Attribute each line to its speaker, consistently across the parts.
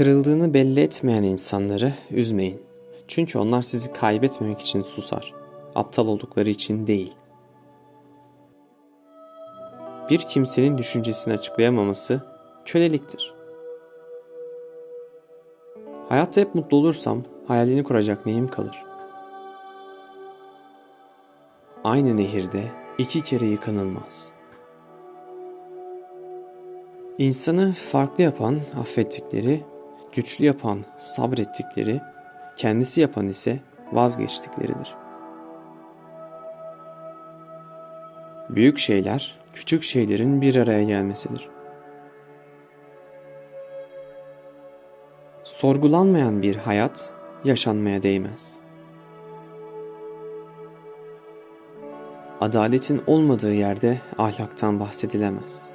Speaker 1: Kırıldığını belli etmeyen insanları üzmeyin. Çünkü onlar sizi kaybetmemek için susar. Aptal oldukları için değil. Bir kimsenin düşüncesini açıklayamaması köleliktir. Hayatta hep mutlu olursam hayalini kuracak neyim kalır? Aynı nehirde iki kere yıkanılmaz. İnsanı farklı yapan affettikleri, güçlü yapan sabrettikleri, kendisi yapan ise vazgeçtikleridir. Büyük şeyler, küçük şeylerin bir araya gelmesidir. Sorgulanmayan bir hayat yaşanmaya değmez. Adaletin olmadığı yerde ahlaktan bahsedilemez.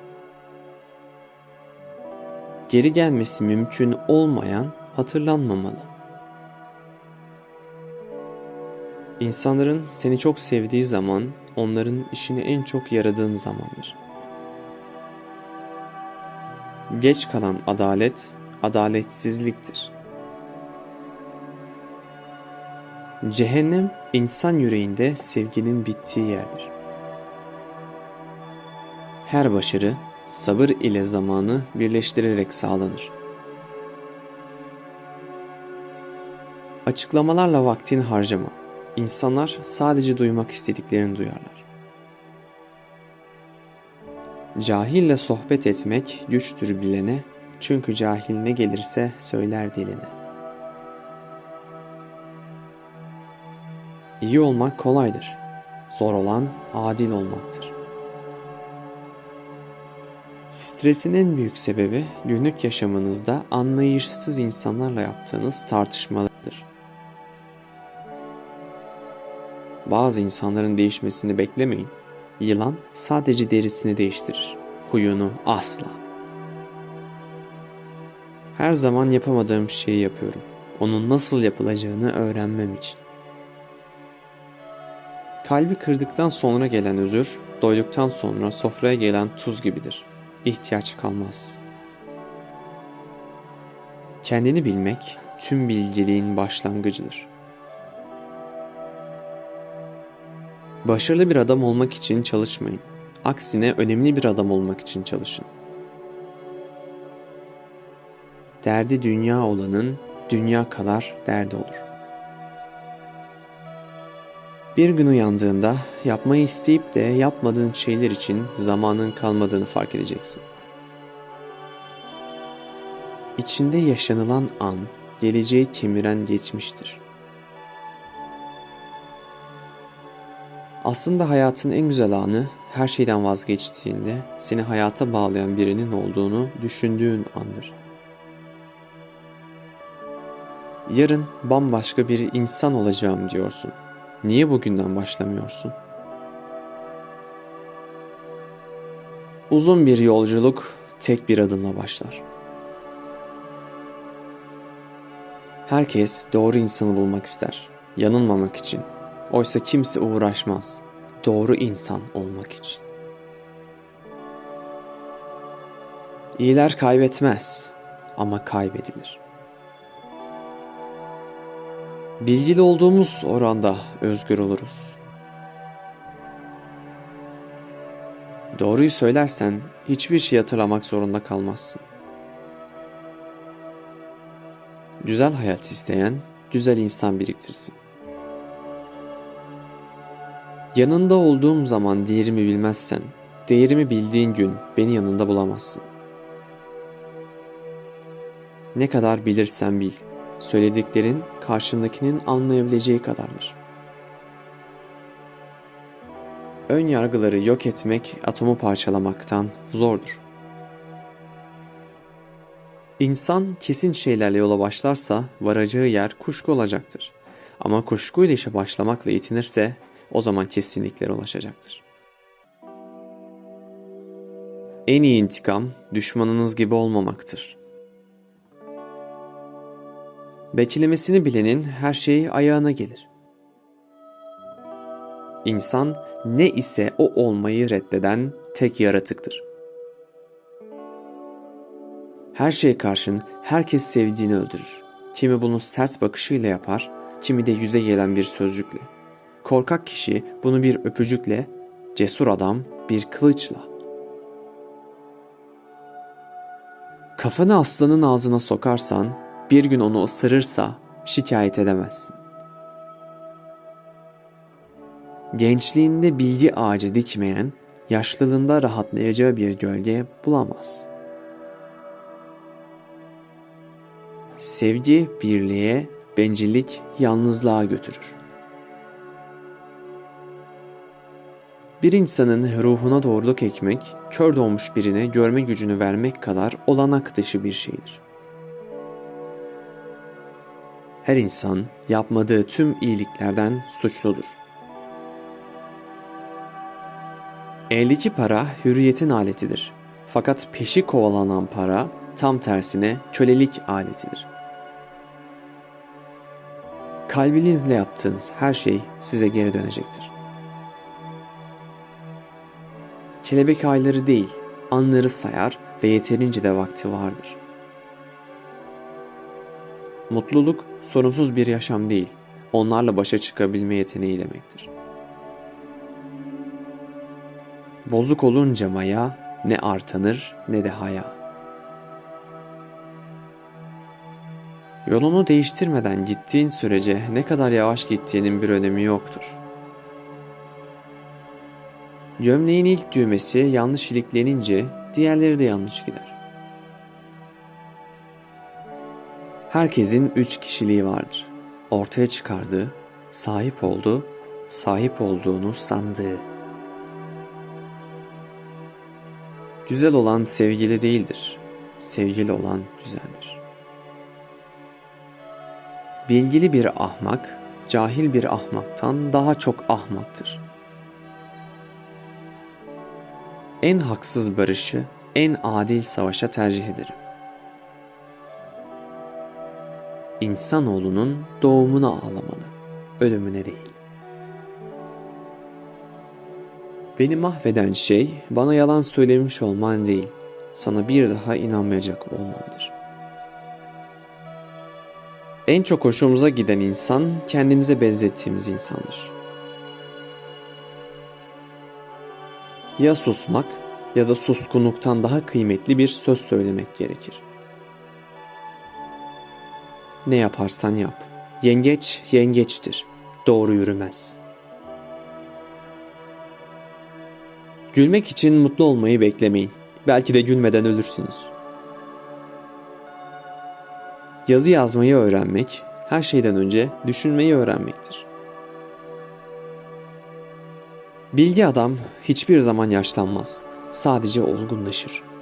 Speaker 1: Geri gelmesi mümkün olmayan hatırlanmamalı. İnsanların seni çok sevdiği zaman onların işini en çok yaradığın zamandır. Geç kalan adalet adaletsizliktir. Cehennem insan yüreğinde sevginin bittiği yerdir. Her başarı sabır ile zamanı birleştirerek sağlanır. Açıklamalarla vaktini harcama. İnsanlar sadece duymak istediklerini duyarlar. Cahille sohbet etmek güçtür bilene, çünkü cahil ne gelirse söyler diline. İyi olmak kolaydır. Zor olan adil olmaktır. Stresin en büyük sebebi günlük yaşamınızda anlayışsız insanlarla yaptığınız tartışmalardır. Bazı insanların değişmesini beklemeyin. Yılan sadece derisini değiştirir. Huyunu asla. Her zaman yapamadığım şeyi yapıyorum. Onun nasıl yapılacağını öğrenmem için. Kalbi kırdıktan sonra gelen özür, doyduktan sonra sofraya gelen tuz gibidir. İhtiyaç kalmaz. Kendini bilmek tüm bilgeliğin başlangıcıdır. Başarılı bir adam olmak için çalışmayın. Aksine önemli bir adam olmak için çalışın. Derdi dünya olanın dünya kadar derdi olur. Bir gün uyandığında yapmayı isteyip de yapmadığın şeyler için zamanın kalmadığını fark edeceksin. İçinde yaşanılan an, geleceği kemiren geçmiştir. Aslında hayatın en güzel anı her şeyden vazgeçtiğinde seni hayata bağlayan birinin olduğunu düşündüğün andır. Yarın bambaşka bir insan olacağım diyorsun. Niye bugünden başlamıyorsun? Uzun bir yolculuk tek bir adımla başlar. Herkes doğru insanı bulmak ister. Yanılmamak için. Oysa kimse uğraşmaz. Doğru insan olmak için. İyiler kaybetmez ama kaybedilir. Bilgili olduğumuz oranda özgür oluruz. Doğruyu söylersen hiçbir şey hatırlamak zorunda kalmazsın. Güzel hayat isteyen güzel insan biriktirsin. Yanında olduğum zaman değerimi bilmezsen, değerimi bildiğin gün beni yanında bulamazsın. Ne kadar bilirsen bil, söylediklerin karşındakinin anlayabileceği kadardır. Ön yargıları yok etmek atomu parçalamaktan zordur. İnsan kesin şeylerle yola başlarsa varacağı yer kuşku olacaktır. Ama kuşkuyla işe başlamakla yetinirse o zaman kesinliklere ulaşacaktır. En iyi intikam düşmanınız gibi olmamaktır. Beklemesini bilenin her şeyi ayağına gelir. İnsan ne ise o olmayı reddeden tek yaratıktır. Her şeye karşın herkes sevdiğini öldürür. Kimi bunu sert bakışıyla yapar, kimi de yüze gelen bir sözcükle. Korkak kişi bunu bir öpücükle, cesur adam bir kılıçla. Kafanı aslanın ağzına sokarsan, bir gün onu ısırırsa şikayet edemezsin. Gençliğinde bilgi ağacı dikmeyen, yaşlılığında rahatlayacağı bir gölge bulamaz. Sevgi birliğe, bencillik yalnızlığa götürür. Bir insanın ruhuna doğruluk ekmek, kör doğmuş birine görme gücünü vermek kadar olanak dışı bir şeydir. Her insan yapmadığı tüm iyiliklerden suçludur. Eldeki para hürriyetin aletidir. Fakat peşi kovalanan para tam tersine kölelik aletidir. Kalbinizle yaptığınız her şey size geri dönecektir. Kelebek ayları değil, anları sayar ve yeterince de vakti vardır. Mutluluk sorunsuz bir yaşam değil, onlarla başa çıkabilme yeteneği demektir. Bozuk olunca maya ne artanır ne de haya. Yolunu değiştirmeden gittiğin sürece ne kadar yavaş gittiğinin bir önemi yoktur. Gömleğin ilk düğmesi yanlış iliklenince diğerleri de yanlış gider. Herkesin üç kişiliği vardır. Ortaya çıkardığı, sahip olduğu, sahip olduğunu sandığı. Güzel olan sevgili değildir. Sevgili olan güzeldir. Bilgili bir ahmak, cahil bir ahmaktan daha çok ahmaktır. En haksız barışı, en adil savaşa tercih ederim. İnsanoğlunun doğumuna ağlamalı, ölümüne değil. Beni mahveden şey bana yalan söylemiş olman değil, sana bir daha inanmayacak olmandır. En çok hoşumuza giden insan kendimize benzettiğimiz insandır. Ya susmak ya da suskunluktan daha kıymetli bir söz söylemek gerekir. Ne yaparsan yap. Yengeç yengeçtir. Doğru yürümez. Gülmek için mutlu olmayı beklemeyin. Belki de gülmeden ölürsünüz. Yazı yazmayı öğrenmek, her şeyden önce düşünmeyi öğrenmektir. Bilgi adam hiçbir zaman yaşlanmaz, sadece olgunlaşır.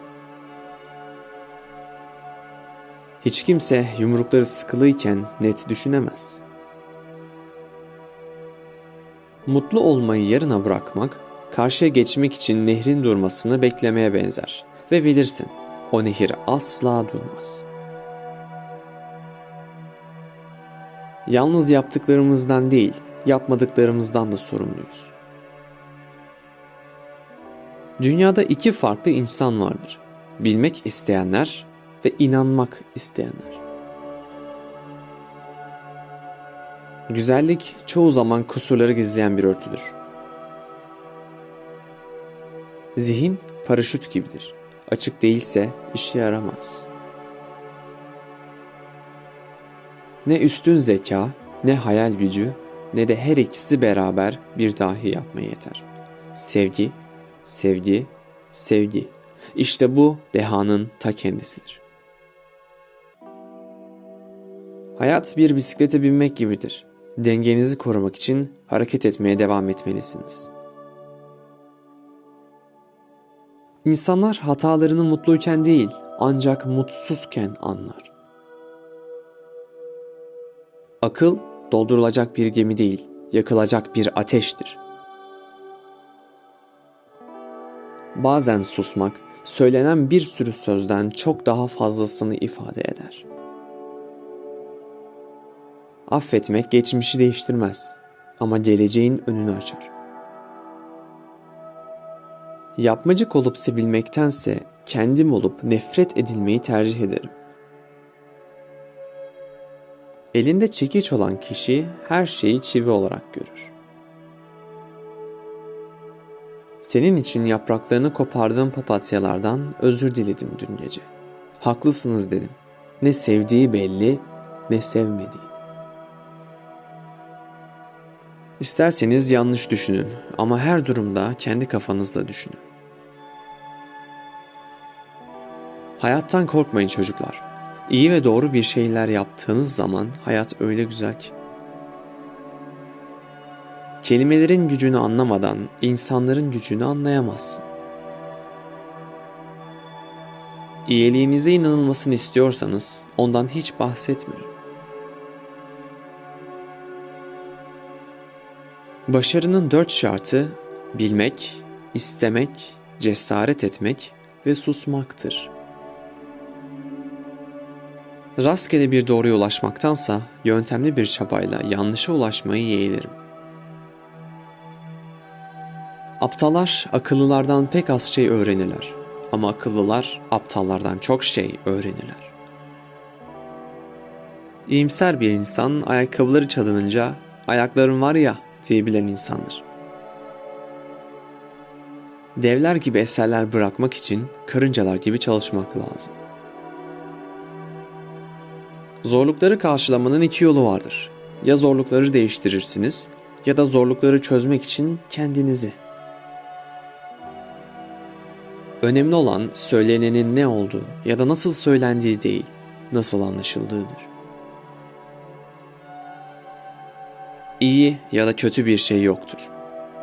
Speaker 1: Hiç kimse yumrukları sıkılıyken net düşünemez. Mutlu olmayı yarına bırakmak, karşıya geçmek için nehrin durmasını beklemeye benzer ve bilirsin, o nehir asla durmaz.'' Yalnız yaptıklarımızdan değil, yapmadıklarımızdan da sorumluyuz. Dünyada iki farklı insan vardır. Bilmek isteyenler ve inanmak isteyenler. Güzellik çoğu zaman kusurları gizleyen bir örtüdür. Zihin paraşüt gibidir. Açık değilse işe yaramaz.'' Ne üstün zeka, ne hayal gücü, ne de her ikisi beraber bir dahi yapmaya yeter. Sevgi, sevgi, sevgi. İşte bu dehanın ta kendisidir. Hayat bir bisiklete binmek gibidir. Dengenizi korumak için hareket etmeye devam etmelisiniz. İnsanlar hatalarını mutluyken değil, ancak mutsuzken anlar. Akıl doldurulacak bir gemi değil, yakılacak bir ateştir. Bazen susmak, söylenen bir sürü sözden çok daha fazlasını ifade eder. Affetmek geçmişi değiştirmez ama geleceğin önünü açar. Yapmacık olup sevilmektense kendim olup nefret edilmeyi tercih ederim. Elinde çekiç olan kişi her şeyi çivi olarak görür. Senin için yapraklarını kopardığım papatyalardan özür diledim dün gece. Haklısınız dedim. Ne sevdiği belli, ne sevmediği. İsterseniz yanlış düşünün ama her durumda kendi kafanızla düşünün. Hayattan korkmayın çocuklar. İyi ve doğru bir şeyler yaptığınız zaman hayat öyle güzel ki. Kelimelerin gücünü anlamadan insanların gücünü anlayamazsın. İyiliğinize inanılmasını istiyorsanız ondan hiç bahsetmiyorum. Başarının dört şartı bilmek, istemek, cesaret etmek ve susmaktır. Rastgele bir doğruya ulaşmaktansa yöntemli bir çabayla yanlışa ulaşmayı yeğlerim. Aptallar akıllılardan pek az şey öğrenirler ama akıllılar aptallardan çok şey öğrenirler. İyimser bir insan ayakkabıları çalınınca ayaklarım var ya diyebilen insandır. Devler gibi eserler bırakmak için karıncalar gibi çalışmak lazım. Zorlukları karşılamanın iki yolu vardır. Ya zorlukları değiştirirsiniz ya da zorlukları çözmek için kendinizi. Önemli olan söylenenin ne olduğu ya da nasıl söylendiği değil, nasıl anlaşıldığıdır. İyi ya da kötü bir şey yoktur.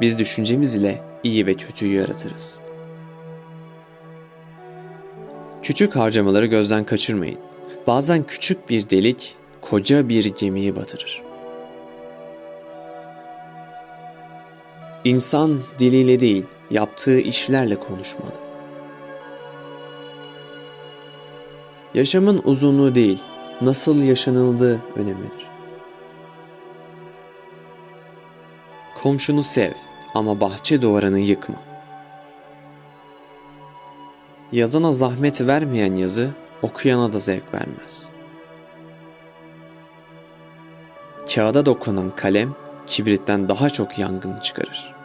Speaker 1: Biz düşüncemiz ile iyi ve kötüyü yaratırız. Küçük harcamaları gözden kaçırmayın. Bazen küçük bir delik koca bir gemiyi batırır. İnsan diliyle değil, yaptığı işlerle konuşmalı. Yaşamın uzunluğu değil, nasıl yaşanıldığı önemlidir. Komşunu sev ama bahçe duvarını yıkma. Yazana zahmet vermeyen yazı okuyana da zevk vermez. Kağıda dokunan kalem kibritten daha çok yangın çıkarır.